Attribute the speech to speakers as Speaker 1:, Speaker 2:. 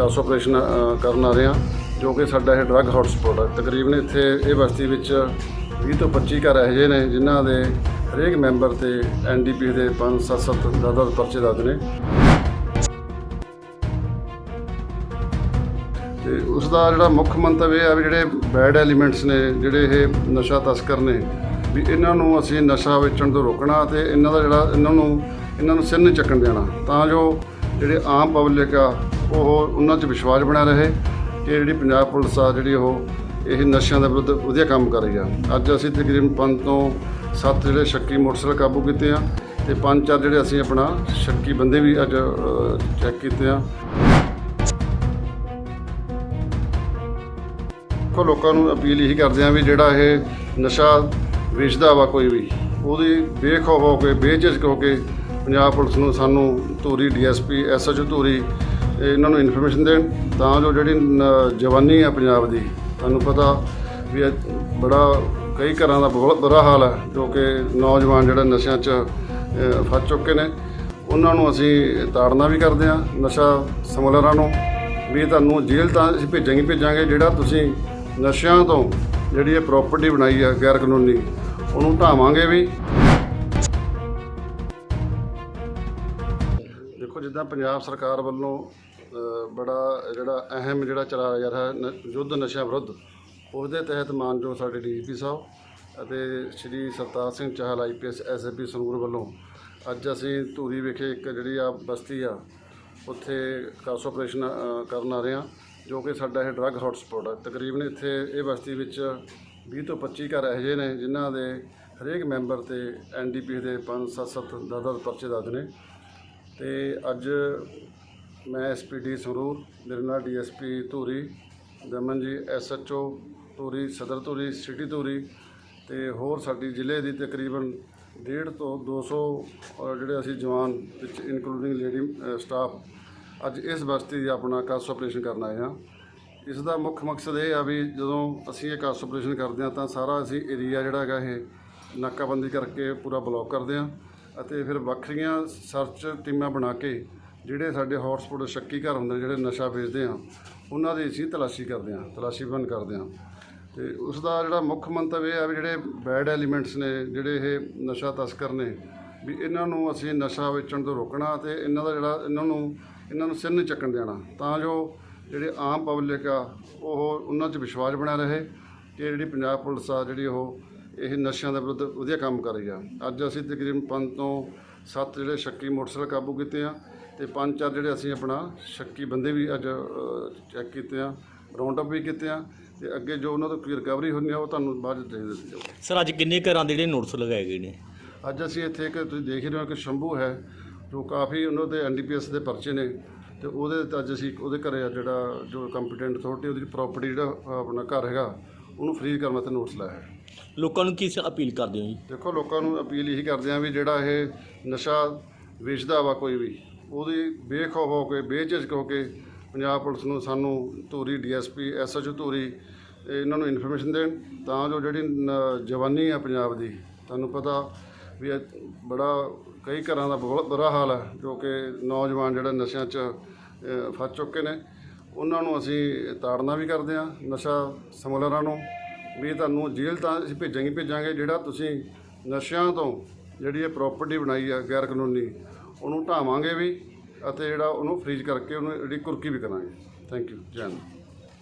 Speaker 1: ਖਾਸ ਆਪਰੇਸ਼ਨ ਕਰਨ ਆ ਰਹੇ ਹਾਂ, ਜੋ ਕਿ ਸਾਡਾ ਇਹ ਡਰੱਗ ਹੌਟਸਪੌਟ ਹੈ ਤਕਰੀਬਨ ਇੱਥੇ ਇਹ ਬਸਤੀ ਵਿੱਚ 20 ਤੋਂ 25 ਘਰ ਇਹੋ ਜਿਹੇ ਨੇ, ਜਿਨ੍ਹਾਂ ਦੇ ਹਰੇਕ ਮੈਂਬਰ ਤੇ ਐਨਡੀਪੀ ਦੇ 5 7 7 ਦਾਦਾ ਪਰਚੇ ਦਰਜ ਨੇ। ਤੇ ਉਸ ਦਾ ਜਿਹੜਾ ਮੁੱਖ ਮੰਤਵ ਇਹ ਆ ਵੀ ਜਿਹੜੇ ਬੈਡ ਐਲੀਮੈਂਟਸ ਨੇ, ਜਿਹੜੇ ਇਹ ਨਸ਼ਾ ਤਸਕਰ ਨੇ, ਵੀ ਇਹਨਾਂ ਨੂੰ ਅਸੀਂ ਨਸ਼ਾ ਵੇਚਣ ਤੋਂ ਰੋਕਣਾ ਤੇ ਇਹਨਾਂ ਦਾ ਜਿਹੜਾ, ਇਹਨਾਂ ਨੂੰ ਇਹਨਾਂ ਨੂੰ ਸਿਰ ਚੱਕਣ ਦੇਣਾ। ਤਾਂ ਜੋ ਜਿਹੜੇ ਆਮ ਪਬਲਿਕ ਆ ਉਹ ਉਹਨਾਂ 'ਚ ਵਿਸ਼ਵਾਸ ਬਣਾ ਰਹੇ ਕਿ ਜਿਹੜੀ ਪੰਜਾਬ ਪੁਲਿਸ ਆ ਜਿਹੜੀ ਉਹ, ਇਹ ਨਸ਼ਿਆਂ ਦੇ ਵਿਰੁੱਧ ਵਧੀਆ ਕੰਮ ਕਰ ਰਹੀ ਆ। ਅੱਜ ਅਸੀਂ ਤਕਰੀਬਨ ਪੰਜ ਤੋਂ ਸੱਤ ਜਿਹੜੇ ਸ਼ੱਕੀ ਮੋਟਰਸਾਈਕਲ ਕਾਬੂ ਕੀਤੇ ਆ ਤੇ ਪੰਜ ਚਾਰ ਜਿਹੜੇ ਅਸੀਂ ਆਪਣਾ ਸ਼ੱਕੀ ਬੰਦੇ ਵੀ ਅੱਜ ਚੈੱਕ ਕੀਤੇ ਆ। ਕੋ ਲੋਕਾਂ ਨੂੰ ਅਪੀਲ ਇਹੀ ਕਰਦੇ ਆ ਵੀ ਜਿਹੜਾ ਇਹ ਨਸ਼ਾ ਵੇਚਦਾ ਵਾ ਕੋਈ ਵੀ, ਉਹਦੀ ਬੇਖੌਫ ਹੋ ਕੇ, ਬੇਝਿਜਕ ਹੋ ਕੇ ਪੰਜਾਬ ਪੁਲਿਸ ਨੂੰ ਸਾਨੂੰ ਧੂਰੀ, ਡੀਐਸਪੀ, ਐਸਐਚਓ ਧੂਰੀ ਇਹਨਾਂ ਨੂੰ ਇਨਫੋਰਮੇਸ਼ਨ ਦੇਣ, ਤਾਂ ਜੋ ਜਿਹੜੀ ਨ- ਜਵਾਨੀ ਆ ਪੰਜਾਬ ਦੀ, ਤੁਹਾਨੂੰ ਪਤਾ ਵੀ ਬੜਾ, ਕਈ ਘਰਾਂ ਦਾ ਬਹੁਤ ਬੁਰਾ ਹਾਲ ਹੈ, ਜੋ ਕਿ ਨੌਜਵਾਨ ਜਿਹੜਾ ਨਸ਼ਿਆਂ 'ਚ ਫਸ ਚੁੱਕੇ ਨੇ, ਉਹਨਾਂ ਨੂੰ ਅਸੀਂ ਤਾੜਨਾ ਵੀ ਕਰਦੇ ਹਾਂ, ਨਸ਼ਾ ਸਮਗਲਰਾਂ ਨੂੰ, ਵੀ ਤੁਹਾਨੂੰ ਜੇਲ੍ਹ ਤਾਂ ਅਸੀਂ ਭੇਜਾਂਗੇ ਹੀ ਭੇਜਾਂਗੇ, ਜਿਹੜਾ ਤੁਸੀਂ ਨਸ਼ਿਆਂ ਤੋਂ ਜਿਹੜੀ ਇਹ ਪ੍ਰਾਪਰਟੀ ਬਣਾਈ ਆ ਗੈਰ ਕਾਨੂੰਨੀ ਉਹਨੂੰ ਢਾਵਾਂਗੇ ਵੀ। ਦੇਖੋ, ਜਿੱਦਾਂ ਪੰਜਾਬ ਸਰਕਾਰ ਵੱਲੋਂ ਬੜਾ ਜਿਹੜਾ ਅਹਿਮ ਜਿਹੜਾ ਚਲਾਇਆ ਜਾ ਰਿਹਾ ਨ- ਯੁੱਧ ਨਸ਼ਿਆਂ ਵਿਰੁੱਧ ਉਸ ਦੇ ਤਹਿਤ ਮਾਨਯੋਗ ਸਾਡੇ ਡੀਜੀਪੀ ਸਾਹਿਬ ਅਤੇ ਸ਼੍ਰੀ ਸਰਤਾਜ ਸਿੰਘ ਚਾਹਲ ਆਈਪੀਐਸ ਐਸਐਪੀ ਸੰਗਰੂਰ ਵੱਲੋਂ ਅੱਜ ਅਸੀਂ ਧੂਰੀ ਵਿਖੇ ਇੱਕ ਜਿਹੜੀ ਆ ਬਸਤੀ ਆ ਉੱਥੇ ਖਾਸ ਆਪਰੇਸ਼ਨ ਅ, ਕਰਨ ਆ ਰਹੇ ਹਾਂ ਜੋ ਕਿ ਸਾਡਾ ਇਹ ਡਰੱਗ ਹੌਟਸਪੌਟ ਹੈ ਤਕਰੀਬਨ ਇੱਥੇ ਇਹ ਬਸਤੀ ਵਿੱਚ 20 ਤੋਂ 25 ਘਰ ਇਹੋ ਜਿਹੇ ਨੇ ਜਿਨ੍ਹਾਂ ਦੇ ਹਰੇਕ ਮੈਂਬਰ ਤੇ ਐਨਡੀਪੀ ਦੇ 5 7 7 10 ਪਰਚੇ ਦਰਜ ਨੇ। ਤੇ ਅੱਜ ਮੈਂ ਐਸਪੀਡੀ ਸੰਗਰੂਰ ਮੇਰੇ ਨਾਲ ਡੀਐਸਪੀ ਧੂਰੀ ਦਮਨ ਜੀ ਐਸਐਚਓ ਧੂਰੀ ਸਦਰ ਧੂਰੀ ਸਿਟੀ ਧੂਰੀ ਤੇ ਹੋਰ ਸਾਡੀ ਜ਼ਿਲ੍ਹੇ ਦੀ ਤਕਰੀਬਨ 1.5 ਤੋਂ 200 ਅ, ਜਿਹੜੇ ਅਸੀਂ ਜਵਾਨ ਵਿੱਚ ਇਨਕਲੂਡਿੰਗ ਲੇਡੀ ਸਟਾਫ ਅੱਜ ਇਸ ਬਸਤੀ ਆਪਣਾ ਕਾਸ ਆਪਰੇਸ਼ਨ ਕਰਨ ਆਏ ਹਾਂ। ਇਸ ਦਾ ਮੁੱਖ ਮਕਸਦ ਇਹ ਆ ਵੀ ਜਦੋਂ ਅਸੀਂ ਇਹ ਕਾਸ ਆਪਰੇਸ਼ਨ ਕਰਦੇ ਹਾਂ ਤਾਂ ਸਾਰਾ ਅਸੀਂ ਏਰੀਆ ਜਿਹੜਾ ਹੈਗਾ ਇਹ ਨਾਕਾਬੰਦੀ ਕਰਕੇ ਪੂਰਾ ਬਲੌਕ ਕਰਦੇ ਹਾਂ ਅਤੇ ਫਿਰ ਵੱਖਰੀਆਂ ਸਰਚ ਟੀਮਾਂ ਬਣਾ ਕੇ ਜਿਹੜੇ ਸਾਡੇ ਹੌਟਸਪੌਟ ਸ਼ੱਕੀ ਘਰ ਹੁੰਦੇ ਨੇ, ਜਿਹੜੇ ਨਸ਼ਾ ਵੇਚਦੇ ਆ, ਉਹਨਾਂ ਦੀ ਅਸੀਂ ਤਲਾਸ਼ੀ ਕਰਦੇ ਹਾਂ ਤਲਾਸ਼ੀਬੰਦ ਕਰਦੇ ਹਾਂ ਤੇ ਉਸ ਦਾ ਜਿਹੜਾ ਮੁੱਖ ਮੰਤਵ ਇਹ ਆ ਵੀ ਜਿਹੜੇ ਬੈਡ ਐਲੀਮੈਂਟਸ ਨੇ, ਜਿਹੜੇ ਇਹ ਨਸ਼ਾ ਤਸਕਰ ਨੇ, ਵੀ ਇਹਨਾਂ ਨੂੰ ਅਸੀਂ ਨਸ਼ਾ ਵੇਚਣ ਤੋਂ ਰੋਕਣਾ ਤੇ ਇਹਨਾਂ ਦਾ ਜਿਹੜਾ ਇਹਨਾਂ ਨੂੰ ਇਹਨਾਂ ਨੂੰ ਸਿਰ ਨਹੀਂ ਚੱਕਣ ਦੇਣਾ। ਤਾਂ ਜੋ ਜਿਹੜੇ ਆਮ ਪਬਲਿਕ ਆ, ਉਹ ਉਹਨਾਂ 'ਚ ਵਿਸ਼ਵਾਸ ਬਣਿਆ ਰਹੇ, ਕਿ ਜਿਹੜੀ ਪੰਜਾਬ ਪੁਲਿਸ ਆ, ਜਿਹੜੀ ਉਹ ਇਹ ਨਸ਼ਿਆਂ ਦੇ ਵਿਰੁੱਧ ਵਧੀਆ ਕੰਮ ਕਰ ਰਹੀ। ਆ ਅੱਜ ਅਸੀਂ ਤਕਰੀਬਨ ਪੰਜ ਤੋਂ ਸੱਤ ਜਿਹੜੇ ਸ਼ੱਕੀ ਮੋਟਰਸਾਈਕਲ ਕਾਬੂ ਕੀਤੇ ਆ ਤੇ ਪੰਜ ਚਾਰ ਜਿਹੜੇ ਅਸੀਂ ਆਪਣਾ ਸ਼ੱਕੀ ਬੰਦੇ ਵੀ ਅੱਜ ਚੈੱਕ ਕੀਤੇ ਆ ਰਾਉਂਡ ਅਪ ਵੀ ਕੀਤੇ ਆ ਤੇ ਅੱਗੇ ਜੋ ਉਹਨਾਂ ਤੋਂ ਕੀ ਰਿਕਵਰੀ ਹੁੰਦੀ ਆ ਉਹ ਤੁਹਾਨੂੰ ਬਾਅਦ ਚ ਦੇ ਦਿੱਤੀ ਜਾਊ
Speaker 2: ਸਰ ਅੱਜ ਕਿੰਨੇ ਘਰਾਂ ਦੇ ਜਿਹੜੇ ਨੋਟਿਸ ਲਗਾਏ ਗਏ ਨੇ?
Speaker 1: ਅੱਜ ਅਸੀਂ ਇੱਥੇ ਇੱਕ ਤੁਸੀਂ ਦੇਖ ਰਹੇ ਹੋ ਕਿ ਸ਼ੰਭੂ ਹੈ ਜੋ ਕਾਫੀ ਉਹਨਾਂ ਦੇ ਐਨਡੀਪੀਐਸ ਦੇ ਪਰਚੇ ਨੇ ਤੇ ਉਹਦੇ ਤੇ ਅੱਜ ਅਸੀਂ ਉਹਦੇ ਘਰੇ ਆ ਜਿਹੜਾ ਜੋ ਕੰਪੀਟੈਂਟ ਅਥਾਰਟੀ ਉਹਦੀ ਪ੍ਰਾਪਰਟੀ ਜਿਹੜਾ ਆਪਣਾ ਘਰ ਹੈਗਾ ਉਹਨੂੰ ਫ੍ਰੀਜ਼ ਕਰਨ ਵਾਸਤੇ ਨੋਟਿਸ ਲਾਇਆ ਹੈ।
Speaker 2: ਲੋਕਾਂ ਨੂੰ ਕੀ ਅਪੀਲ ਕਰਦੇ ਹੋ ਜੀ?
Speaker 1: ਦੇਖੋ, ਲੋਕਾਂ ਨੂੰ ਅਪੀਲ ਇਹੀ ਕਰਦੇ ਆ ਵੀ ਜਿਹੜਾ ਇਹ ਨਸ਼ਾ ਵੇਚਦਾ ਵਾ ਕੋਈ ਵੀ, ਉਹਦੀ ਬੇਖੌਫ ਹੋ ਕੇ, ਬੇਝਿਜਕ ਹੋ ਕੇ ਪੰਜਾਬ ਪੁਲਿਸ ਨੂੰ ਸਾਨੂੰ ਧੂਰੀ, ਡੀਐਸਪੀ, ਐਸਐਚਓ ਧੂਰੀ, ਇਹਨਾਂ ਨੂੰ ਇਨਫੋਰਮੇਸ਼ਨ ਦੇਣ, ਤਾਂ ਜੋ ਜਿਹੜੀ ਨ- ਜਵਾਨੀ ਆ ਪੰਜਾਬ ਦੀ, ਤੁਹਾਨੂੰ ਪਤਾ ਵੀ ਬੜਾ ਕਈ ਘਰਾਂ ਦਾ ਬਹੁਤ ਬੁਰਾ ਹਾਲ ਹੈ ਜੋ ਕਿ ਨੌਜਵਾਨ ਜਿਹੜਾ ਨਸ਼ਿਆਂ 'ਚ ਫਸ ਚੁੱਕੇ ਨੇ, ਉਹਨਾਂ ਨੂੰ ਅਸੀਂ ਤਾੜਨਾ ਵੀ ਕਰਦੇ ਆ ਨਸ਼ਾ ਸਮਗਲਰਾਂ ਨੂੰ ਵੀ ਤੁਹਾਨੂੰ ਜੇਲ੍ਹ ਤਾਂ ਅਸੀਂ ਭੇਜਾਂਗੇ ਭੇਜਾਂਗੇ, ਜਿਹੜਾ ਤੁਸੀਂ ਨਸ਼ਿਆਂ ਤੋਂ ਜਿਹੜੀ ਇਹ ਪ੍ਰਾਪਰਟੀ ਬਣਾਈ ਆ ਗੈਰ ਕਾਨੂੰਨੀ, ਉਹਨੂੰ ਢਾਵਾਂਗੇ ਵੀ ਅਤੇ ਜਿਹੜਾ ਉਹਨੂੰ ਫ੍ਰੀਜ਼ ਕਰਕੇ ਉਹਨੂੰ ਜਿਹੜੀ ਕੁਰਕੀ ਵੀ ਕਰਾਂਗੇ। ਥੈਂਕ ਯੂ ਜੈ ਹਿੰਦ